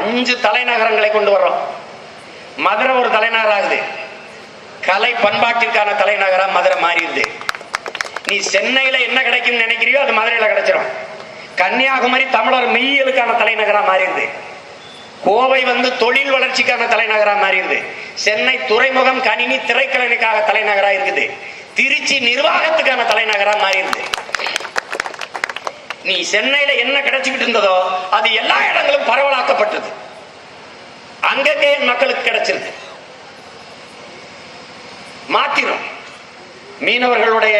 அஞ்சு தலைநகரங்களை கொண்டு வர்றோம். மதுரை ஒரு தலைநகர் ஆகுது கலை பண்பாட்டிற்கான தலைநகரா மதுரை மாறிடுது நீ சென்னையில என்ன கிடைக்கும் நினைக்கிறியோ அது மதுரையில கிடைச்சிடும் கன்னியாகுமரி தமிழர் மெய்யலுக்கான தலைநகரா மாறிடுது கோவை வந்து தொழில் வளர்ச்சிக்கான தலைநகரா மாறிடுது சென்னை துறைமுகம் கணினி திரைக்கலனுக்காக தலைநகரா இருக்குது. திருச்சி நிர்வாகத்துக்கான தலைநகரா மாறிடுது நீ சென்னையில என்ன கிடைச்சுக்கிட்டு இருந்ததோ அது எல்லா இடங்களும் பரவலாக்கப்பட்டது. அங்கங்கே மக்களுக்கு கிடைச்சிருக்கு. மாத்திரும். மீனவர்களுடைய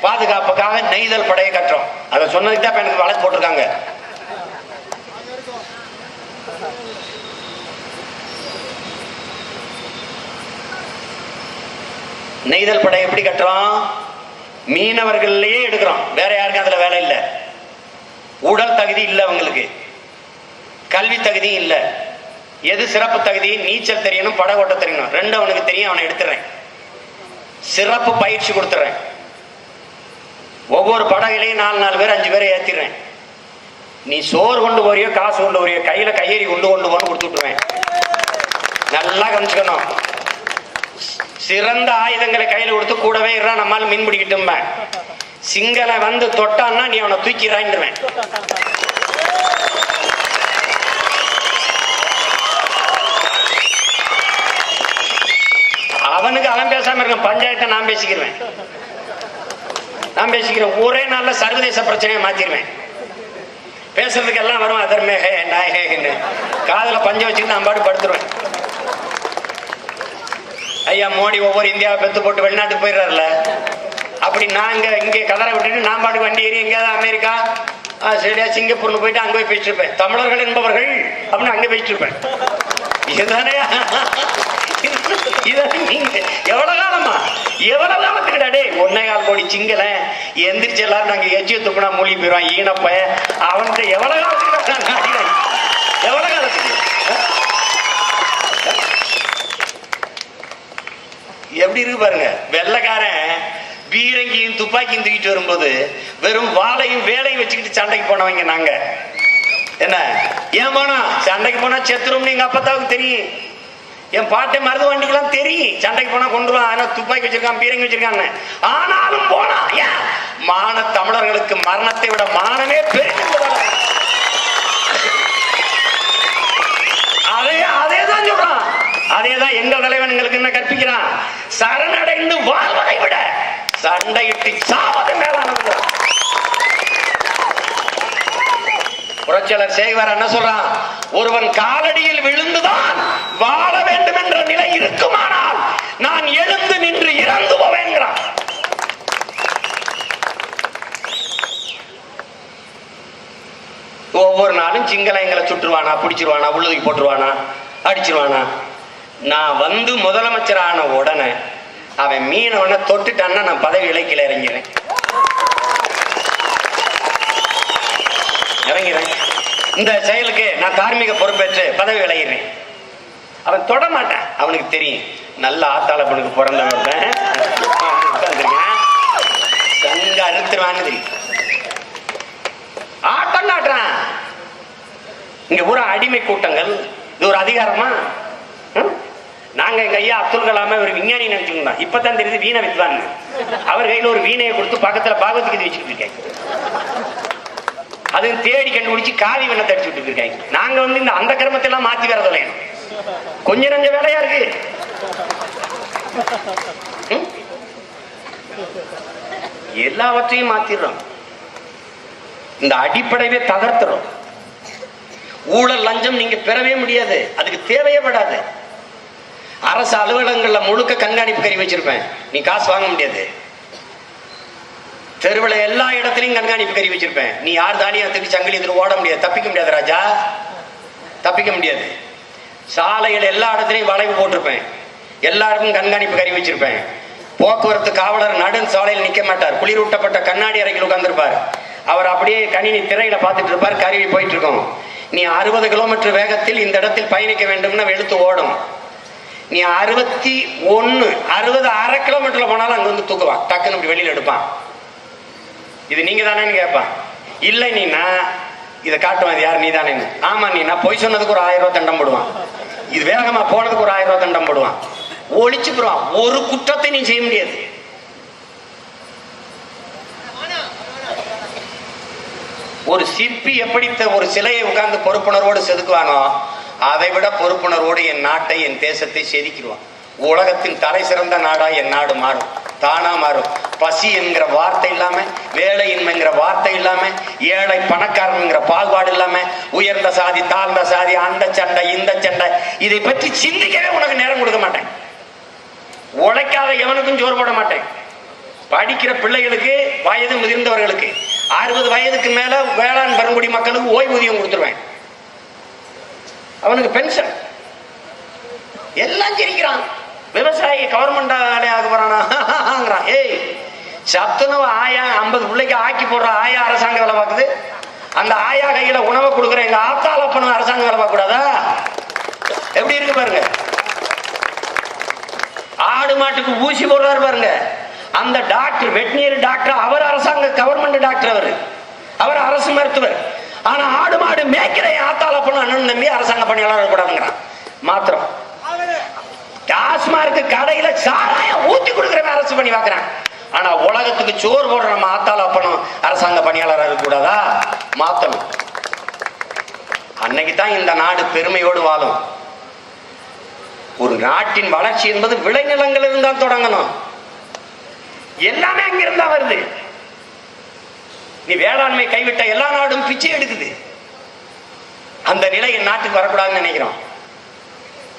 பாதுகாப்புக்காக நெய்தல் படையை கட்டுறோம். அதை சொன்னதுக்கு தான் எனக்கு வழக்கு போட்டிருக்காங்க. நெய்தல் படை எப்படி கட்டுறோம்? மீனவர்கள்லயே எடுக்கிறோம். வேற யாருக்கும் அதுல வேலை இல்லை. உடல் தகுதி இல்லை அவங்களுக்கு. கல்வி தகுதி இல்லை. எது சிறப்பு தகுதி? நீச்சல் தெரியணும் படகு ஓட்ட தெரியணும். ரெண்டு அவனுக்கு தெரியும் அவனை எடுத்துறேன். சிறப்பு பயிற்சி கொடுத்துறேன். ஒவ்வொரு படகுலையும் நாலு நாலு பேர் அஞ்சு பேரை ஏத்திடுறேன். நீ சோறு கொண்டு போறியோ காசு கொண்டு போறியோ கையில கையெறி கொண்டு கொண்டு போன்னு கொடுத்து விட்டுருவேன். நல்லா கவனிச்சுக்கணும். சிறந்த ஆயுதங்களை கையில கொடுத்து கூடவே இருறான் நம்மால் மீன் பிடிக்கட்டும் சிங்களை வந்து தொட்டான்னா நீ அவனை தூக்கிறான்டுவேன் அவனுக்கு அவன் பேசாம இருக்கான் பஞ்சாயத்தை நான் பேசிக்கிறேன் நான் பேசிக்கிறேன் ஒரே நாள்ல சர்வதேச பிரச்சனையை மாத்திடுவேன் பேசுறதுக்கு எல்லாம் வரும் அதர்மே ஹே நாய் ஹேன்னு. காதுல பஞ்ச வச்சுட்டு நான் பாட்டு படுத்துருவேன். ஐயா மோடி ஒவ்வொரு இந்தியாவை பெத்து போட்டு வெளிநாட்டுக்கு போயிடுறாருல. அப்படி நான் இங்கே இங்கே கதரை விட்டுட்டு நான் பாட்டுக்கு வண்டி ஏறி எங்கேயாவது அமெரிக்கா ஆஸ்திரேலியா சிங்கப்பூர்னு போயிட்டு அங்கே போய் பேசிட்டு தமிழர்கள் என்பவர்கள் அப்படின்னு அங்கே பேசிட்டு இருப்பேன் இதுதானே இதானே நீங்க? எவ்வளவு காலமா? எவ்வளவு காலத்துக்கு டே ஒன்னே கால் கோடி சிங்கல எந்திரிச்சு எல்லாரும் நாங்க எச்சிய துப்புனா மூழ்கி போயிடுவான் ஈனப்ப. அவன்கிட்ட எவ்வளவு காலத்துக்கு நான் எவ்வளவு காலத்துக்கு? எப்படி இருக்கு பாருங்க வெள்ளைக்காரன் பீரங்கியும் துப்பாக்கியும் தூக்கிட்டு வரும்போது வெறும் வாழையும் வேலையும் வச்சுக்கிட்டு சண்டைக்கு போனவங்க நாங்க. என்ன? ஏன் போனா சண்டைக்கு போனா செத்துரும் எங்க அப்பத்தாவுக்கு தெரியும். என் பாட்டை மருது வண்டிக்கெல்லாம் தெரியும். சண்டைக்கு போனா கொண்டுருவான் ஆனா துப்பாக்கி வச்சிருக்கான் பீரங்கி வச்சிருக்கான்னு. ஆனாலும் போனா ஏன் மான தமிழர்களுக்கு மரணத்தை விட மானமே பெரிய அதே அதே தான் சொல்றான். அதே தான் எங்க தலைவன் எங்களுக்கு என்ன கற்பிக்கிறான்? சரணடைந்து வாழ்வதை விட சண்டையிட்டு சாவது மேலானது புரட்சியாளர் சேகர் என்ன சொல்றான்? ஒருவன் காலடியில் விழுந்துதான் வாழ வேண்டும் என்ற நிலை இருக்குமானால் நான் எழுந்து நின்று இறந்து போவேங்கிறான் ஒவ்வொரு நாளும் சிங்கள எங்களை சுட்டுருவானா பிடிச்சிருவானா உள்ளதுக்கு போட்டுருவானா அடிச்சிருவானா? நான் வந்து முதலமைச்சரான உடனே அவன் மீனவனை தொட்டுட்டான்னா நான் பதவி இலக்கில இறங்கிறேன் இறங்கிறேன் இந்த செயலுக்கு நான் தார்மீக பொறுப்பேற்று பதவி விளையிறேன் அவன் தொட மாட்டான். அவனுக்கு தெரியும். நல்ல ஆத்தாள பொண்ணுக்கு பிறந்தவன் கங்க அவன் அறுத்துருவான்னு தெரியும். ஆட்டம் காட்டுறான். இங்க பூரா அடிமை கூட்டங்கள். இது ஒரு அதிகாரமா? நாங்க எங்க ஐயா அப்துல் கலாம ஒரு விஞ்ஞானி நினைச்சுக்கோங்க. இப்பதான் தெரியுது வீணை வித்வான். அவர் கையில ஒரு வீணையை கொடுத்து பக்கத்துல பாகவத்கீதை வச்சுக்கிட்டு இருக்கேன் அது தேடி கண்டுபிடிச்சு காவி வெண்ணத்தை அடிச்சு விட்டு இருக்காங்க. நாங்க வந்து இந்த அந்த கிரமத்தை எல்லாம் மாத்தி வேற தொலையணும். கொஞ்சம் நஞ்ச வேலையா இருக்கு? எல்லாவற்றையும் மாத்திடுறோம். இந்த அடிப்படையே தகர்த்துறோம். ஊழல் லஞ்சம் நீங்க பெறவே முடியாது. அதுக்கு தேவையே படாது. அரசு அலுவலகங்கள்ல முழுக்க கண்காணிப்பு கறி வச்சிருப்பேன். நீ காசு வாங்க முடியாது. தெருவில் எல்லா இடத்துலையும் கண்காணிப்பு கறி வச்சிருப்பேன். நீ யார் தாலியா தூக்கி சங்கிலி எடுத்துட்டு ஓட முடியாது. தப்பிக்க முடியாது ராஜா. தப்பிக்க முடியாது. சாலைகள் எல்லா இடத்துலையும் வளைவு போட்டிருப்பேன். எல்லா கண்காணிப்பு கறி வச்சிருப்பேன். போக்குவரத்து காவலர் நடுன் சாலையில் நிக்க மாட்டார். குளிரூட்டப்பட்ட கண்ணாடி அறைகள் உட்காந்துருப்பார் அவர் அப்படியே கணினி திரையில பார்த்துட்டு இருப்பார். கருவி போயிட்டு இருக்கோம். நீ அறுபது கிலோமீட்டர் வேகத்தில் இந்த இடத்தில் பயணிக்க வேண்டும்னு வெளுத்து ஓடும். நீ அறுபத்தி ஒன்னு அறுபது அரை கிலோமீட்டர்ல போனாலும் அங்க வந்து தூக்குவான் டக்குன்னு இப்படி வெளியில எடுப்பான். இது நீங்க தானேன்னு கேட்பான். இல்லை நீனா இதை காட்டுவான் இது யார்? நீ தானே ஆமா நீ பொய் சொன்னதுக்கு ஒரு ஆயிரம் ரூபாய் தண்டம் போடுவான். இது வேகமா போனதுக்கு ஒரு ஆயிரம் ரூபாய் தண்டம் போடுவான். ஒழிச்சுக்குருவான். ஒரு குற்றத்தை நீ செய்ய முடியாது. ஒரு சிற்பி எப்படி ஒரு சிலையை உட்கார்ந்து பொறுப்புணர்வோடு செதுக்குவானோ அதை விட பொறுப்புணர்வோடு என் நாட்டை என் தேசத்தை செதுக்கிடுவான். உலகத்தின் தலை சிறந்த நாடா என் நாடு மாறும். தானா மாறும். பசி என்கிற வார்த்தை இல்லாம வேலையின்மைங்கிற வார்த்தை இல்லாம ஏழை பணக்காரன்ங்கிற பாகுபாடு இல்லாம உயர்ந்த சாதி தாழ்ந்த சாதி அந்த சண்டை இந்த சண்டை இதை பற்றி சிந்திக்கவே உனக்கு நேரம் கொடுக்க மாட்டேன். உழைக்காத எவனுக்கும் ஜோறு போட மாட்டேன். படிக்கிற பிள்ளைகளுக்கு வயது முதிர்ந்தவர்களுக்கு அறுபது வயதுக்கு மேல வேளாண் பெருங்குடி மக்களுக்கு ஓய்வூதியம் கொடுத்துருவேன். அவனுக்கு பென்ஷன் எல்லாம் சிரிக்கிறான் விவசாயி கவர்மெண்ட் வேலையாக போறானாங்கிறான் ஏய் சத்துணவு ஆயா ஐம்பது பிள்ளைக்கு ஆக்கி போடுற ஆயா அரசாங்க வேலை பார்க்குது. அந்த ஆயா கையில உணவை கொடுக்குற எங்க ஆத்தால பண்ணும் அரசாங்க வேலை பார்க்க கூடாதா எப்படி இருக்கு பாருங்க. ஆடு மாட்டுக்கு ஊசி போடுறாரு பாருங்க. அந்த டாக்டர் வெட்டினரி டாக்டர் அவர் அரசாங்க கவர்மெண்ட் டாக்டர் அவர். அவர் அரசு மருத்துவர். ஆனா ஆடு மாடு மேய்க்கிற ஆத்தால பண்ண அண்ணன் தம்பி அரசாங்க பணியாளர் கூடாதுங்கிறான். மாத்திரம். டாஸ்மார்க் கடையில சாராயம் ஊத்தி கொடுக்குறவன் அரசு பண்ணி பாக்குறேன் ஆனா உலகத்துக்கு சோறு போடுற நம்ம ஆத்தால பணம் அரசாங்க பணியாளராக இருக்கக்கூடாதா மாத்தணும். அன்னைக்கு தான் இந்த நாடு பெருமையோடு வாழும். ஒரு நாட்டின் வளர்ச்சி என்பது விளைநிலங்கள் இருந்தால் தொடங்கணும். எல்லாமே அங்கிருந்தா வருது. நீ வேளாண்மை கைவிட்ட எல்லா நாடும் பிச்சை எடுக்குது. அந்த நிலை என் நாட்டுக்கு வரக்கூடாதுன்னு நினைக்கிறோம்.